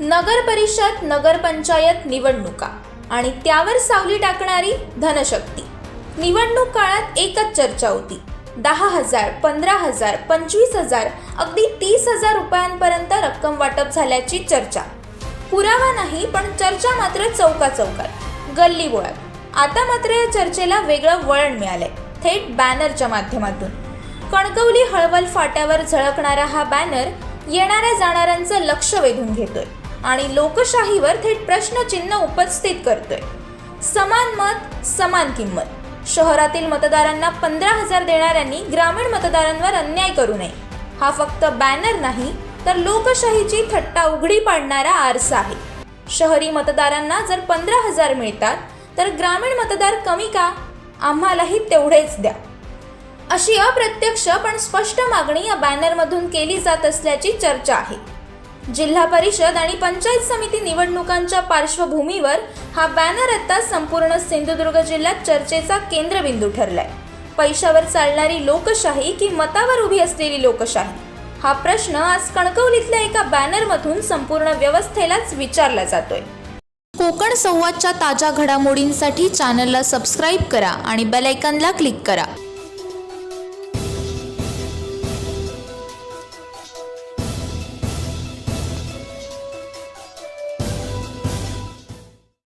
नगर परिषद नगरपंचायत निवडणुका. आणि त्यावर सावली टाकणारी धनशक्ती. निवडणूक काळात एकच चर्चा होती. दहा हजार पंधरा हजार पंचवीस हजार अगदी तीस हजार रुपयांपर्यंत रक्कम वाटप झाल्याची चर्चा. पुरावा नाही पण चर्चा मात्र चौका चौकात गल्ली बोळात आता मात्र या चर्चेला वेगळं वळण मिळालंय. थेट बॅनरच्या माध्यमातून. कणकवली हळवल फाट्यावर झळकणारा हा बॅनर येणाऱ्या जाणाऱ्यांचं लक्ष वेधून घेतोय. आणि लोकशाहीवर थेट प्रश्नचिन्ह उपस्थित करतोय. समान मत समान किंमत. शहरातील मतदारांना पंधरा हजार देणाऱ्यांनी ग्रामीण मतदारांवर अन्याय करू नये. हा फक्त बॅनर नाही तर लोकशाहीची थट्टा उघडी पाडणारा आरसा आहे. शहरी मतदारांना जर पंधरा हजार मिळतात तर ग्रामीण मतदार कमी का? आम्हालाही तेवढेच द्या. अशी अप्रत्यक्ष पण स्पष्ट मागणी या बॅनरमधून केली जात असल्याची चर्चा आहे. जिल्हा परिषद आणि पंचायत समिती निवडणुकांच्या पार्श्वभूमीवर हा बॅनर आता संपूर्ण सिंधुदुर्ग जिल्ह्यात चर्चेचा केंद्रबिंदू ठरलाय. पैशावर चालणारी लोकशाही की मतावर उभी असलेली लोकशाही? हा प्रश्न आज कणकवलीतल्या एका बॅनरमधून संपूर्ण व्यवस्थेलाच विचारला जातोय. कोकण संवादच्या ताज्या घडामोडींसाठी चॅनलला सबस्क्राईब करा आणि बेलायकनला क्लिक करा.